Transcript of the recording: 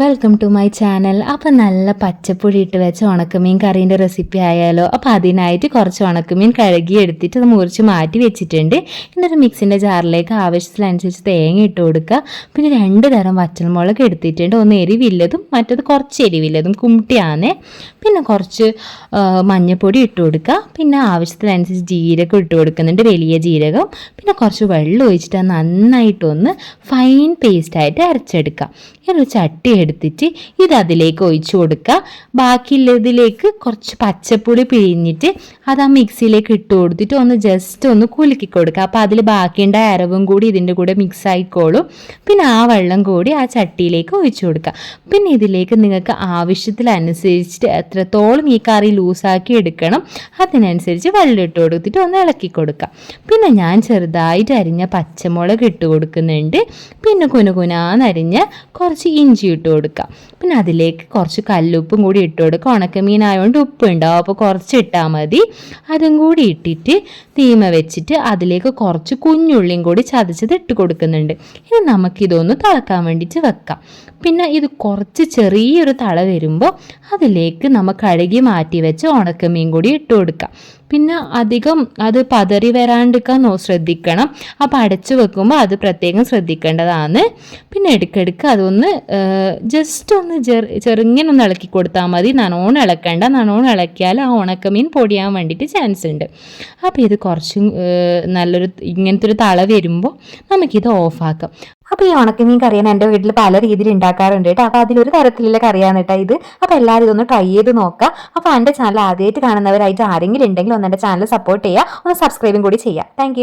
Welcome to my channel അപ്പം നല്ല പച്ചപ്പൊടി ഇട്ട് വെച്ച ഉണക്കമീൻ കറീന്റെ റെസിപ്പി ആയാലോ. അപ്പം അതിനായിട്ട് കുറച്ച് ഉണക്കമീൻ കഴുകി എടുത്തിട്ട് അത് മുറിച്ച് മാറ്റി വെച്ചിട്ടുണ്ട്. എന്നിട്ട് മിക്സിന്റെ ജാറിലേക്ക് ആവശ്യത്തിനനുസരിച്ച് തേങ്ങ ഇട്ട് കൊടുക്കുക. പിന്നെ രണ്ട് തരം വറ്റൽമുളക് എടുത്തിട്ടുണ്ട്. ഒന്ന് എരിവില്ലതും മറ്റത് കുറച്ച് എരിവില്ലതും. കുമ്ട്ടിയാണേ പിന്നെ കുറച്ച് മഞ്ഞൾപ്പൊടി ഇട്ട് കൊടുക്കുക. പിന്നെ ആവശ്യത്തിനനുസരിച്ച് ജീരകം ഇട്ട് കൊടുക്കുന്നുണ്ട്. വലിയ ജീരകം. പിന്നെ കുറച്ച് വെള്ളം ഒഴിച്ചിട്ട് നന്നായിട്ടൊന്ന് ഫൈൻ പേസ്റ്റായിട്ട് അരച്ചെടുക്കുക. ഈ ചട്ടി എടുത്തിട്ട് ഇത് അതിലേക്ക് ഒഴിച്ചു കൊടുക്കുക. ബാക്കിയുള്ളതിലേക്ക് കുറച്ച് പച്ചപ്പുളി പിഴിഞ്ഞിട്ട് അത് ആ മിക്സിയിലേക്ക് ഇട്ട് കൊടുത്തിട്ട് ഒന്ന് ജസ്റ്റ് ഒന്ന് കുലുക്കി കൊടുക്കുക. അപ്പോൾ അതിൽ ബാക്കിയുണ്ടായ അരവും കൂടി ഇതിന്റെ കൂടെ മിക്സ് ആയിക്കോളും. പിന്നെ ആ വെള്ളം കൂടി ആ ചട്ടിയിലേക്ക് ഒഴിച്ചു കൊടുക്കുക. പിന്നെ ഇതിലേക്ക് നിങ്ങൾക്ക് ആവശ്യത്തിനനുസരിച്ചിട്ട് എത്രത്തോളം ഈ കറി ലൂസാക്കി എടുക്കണം അതിനനുസരിച്ച് വെള്ളം ഇട്ട് കൊടുത്തിട്ട് ഒന്ന് ഇളക്കി കൊടുക്കുക. പിന്നെ ഞാൻ ചെറുതായിട്ട് അരിഞ്ഞ പച്ചമുളക് ഇട്ട് കൊടുക്കുന്നുണ്ട്. പിന്നെ കുനുകുനാന്നരിഞ്ഞ് കുറച്ച് ഇഞ്ചി ഇട്ട് കൊടുക്കുക പിന്നെ അതിലേക്ക് കുറച്ച് കല്ലുപ്പും കൂടി ഇട്ട് കൊടുക്കുക ഉണക്കമീൻ ആയതുകൊണ്ട് ഉപ്പ് ഉണ്ടാവും അപ്പോൾ കുറച്ച് ഇട്ടാൽ മതി. അതും കൂടി ഇട്ടിട്ട് തീമ വെച്ചിട്ട് അതിലേക്ക് കുറച്ച് കുഞ്ഞുള്ളിയും കൂടി ചതച്ചത് ഇട്ട് കൊടുക്കുന്നുണ്ട്. ഇനി നമുക്കിതൊന്ന് തിളക്കാൻ വേണ്ടിയിട്ട് വെക്കാം. പിന്നെ ഇത് കുറച്ച് ചെറിയൊരു തള വരുമ്പോൾ അതിലേക്ക് നമ്മൾ കഴുകി മാറ്റി വെച്ച് ഉണക്കമീൻ കൂടി ഇട്ട് കൊടുക്കാം. പിന്നെ അധികം അത് പതറി വരാണ്ടിരിക്കാൻ നോ ശ്രദ്ധിക്കണം. അപ്പോൾ അടച്ചു വെക്കുമ്പോൾ അത് പ്രത്യേകം ശ്രദ്ധിക്കേണ്ടതാണ്. പിന്നെ ഇടയ്ക്കിടയ്ക്ക് അതൊന്ന് ജസ്റ്റ് ഒന്ന് ചെറു ചെറുങ്ങനെ ഒന്ന് ഇളക്കി കൊടുത്താൽ മതി. നനോണം ഇളക്കണ്ട. നനോണം ഇളക്കിയാൽ ആ ഉണക്കമീൻ പൊടിയാൻ വേണ്ടിയിട്ട് ചാൻസ് ഉണ്ട്. അപ്പോൾ ഇത് കുറച്ചും നല്ലൊരു ഇങ്ങനത്തെ ഒരു തള വരുമ്പോൾ നമുക്കിത് ഓഫാക്കാം അപ്പോൾ ഈ ഉണക്കമീൻ കറിയാണ് എന്റെ വീട്ടിൽ പല രീതിയിൽ ഉണ്ടാക്കാറുണ്ട് കേട്ടോ. അപ്പോൾ അതിലൊരു തരത്തിലുള്ള കറിയാണ് കേട്ടോ ഇത്. അപ്പോൾ എല്ലാവരും ഇതൊന്ന് ട്രൈ ചെയ്ത് നോക്കാം അപ്പോൾ എന്റെ ചാനൽ ആദ്യമായിട്ട് കാണുന്നവരായിട്ട് ആരെങ്കിലും ഉണ്ടെങ്കിൽ ഒന്ന് എന്റെ ചാനൽ സപ്പോർട്ട് ചെയ്യുക. ഒന്ന് സബ്സ്ക്രൈബും കൂടി ചെയ്യുക. താങ്ക്